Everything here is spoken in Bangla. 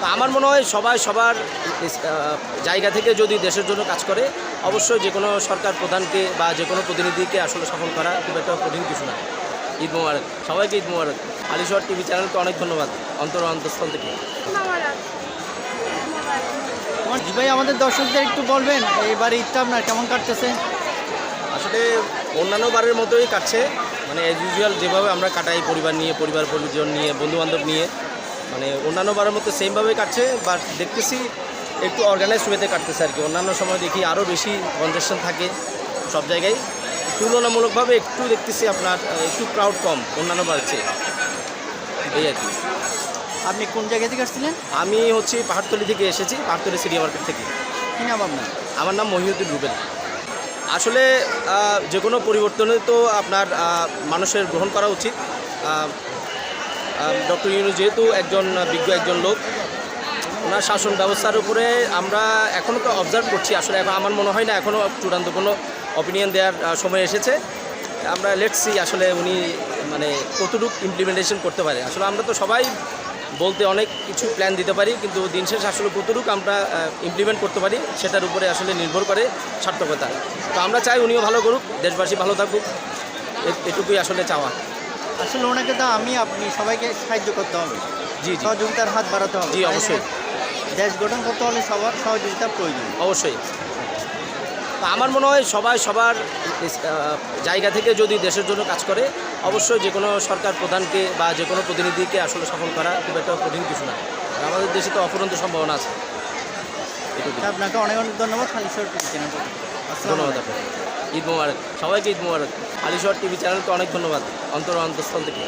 আমার মনে হয় সবাই সবার জায়গা থেকে যদি দেশের জন্য কাজ করে অবশ্যই যে কোনো সরকার প্রধানকে বা যে কোনো প্রতিনিধিকে আসলে সফল করা খুব একটা কঠিন কিছু না। ঈদ মোবারক। সবাইকে ঈদ মোবারক। আলিশহর টিভি চ্যানেলকে অনেক ধন্যবাদ। অন্তর অন্তঃস্থল থেকে। ভাই আমাদের দর্শকদের একটু বলবেন এবার ঈদটা আপনার কেমন কাটতেছে? আসলে অন্যান্য বারের মতোই কাটছে। মানে অ্যাজ ইউজুয়াল যেভাবে আমরা কাটাই পরিবার নিয়ে পরিবার পরিজন নিয়ে বন্ধুবান্ধব নিয়ে। মানে অন্যান্য বারের মতো সেমভাবে কাটছে বাট দেখতেছি একটু অর্গানাইজ ওয়েতে কাটতেছে আর কি অন্যান্য সময় দেখি আরও বেশি কনজেশন থাকে সব জায়গায়। তুলনামূলকভাবে একটু দেখতেছি আপনার একটু ক্রাউড কম অন্যান্য বারের চেয়ে। এই আর কি। আপনি কোন জায়গা থেকে আসছিলেন? আমি হচ্ছে পাহাড়তলি থেকে এসেছি পাহাড়তলি সিটি মার্কেট থেকে। কি নাম আপনার? আমার নাম মহিউদ্দিন রুবেল। আসলে যে কোনো পরিবর্তনে তো আপনার মানুষের গ্রহণ করা উচিত। ডক্টর ইউনু যেহেতু একজন বিজ্ঞ একজন লোক, ওনার শাসন ব্যবস্থার উপরে আমরা এখনও তো অবজার্ভ করছি। আসলে এখন আমার মনে হয় না এখনও চূড়ান্ত কোনো অপিনিয়ন দেওয়ার সময় এসেছে। আমরা লেটসি আসলে উনি মানে কতটুকু ইমপ্লিমেন্টেশন করতে পারে। আসলে আমরা তো সবাই বলতে অনেক কিছু প্ল্যান দিতে পারি, কিন্তু দিন শেষ আসলে কতটুকু আমরা ইমপ্লিমেন্ট করতে পারি সেটার উপরে আসলে নির্ভর করে সার্থকতা। তো আমরা চাই উনিও ভালো করুক, দেশবাসী ভালো থাকুক। এটুকুই আসলে চাওয়া। আসলে ওনাকে তো আমি আপনি সবাইকে সাহায্য করতে হবে। জি সহযোগিতার হাত বাড়াতে হবে। জি, অবশ্যই। দেশ গঠন করতে হলে সবার সহযোগিতার প্রয়োজন। অবশ্যই। আমার মনে হয় সবাই সবার জায়গা থেকে যদি দেশের জন্য কাজ করে অবশ্যই যে কোনো সরকার প্রধানকে বা যে কোনো প্রতিনিধিকে আসলে সফল করা খুব একটা কঠিন কিছু না। আর আমাদের দেশে তো অফুরন্ত সম্ভাবনা আছে। আপনাকে অনেক অনেক ধন্যবাদ। খালি ধন্যবাদ আপনাকে। ঈদ মোবারক সবাইকে ঈদ মোবারক। আলিশহর টিভি চ্যানেলকে অনেক ধন্যবাদ। অন্তর অন্তঃস্থল থেকে।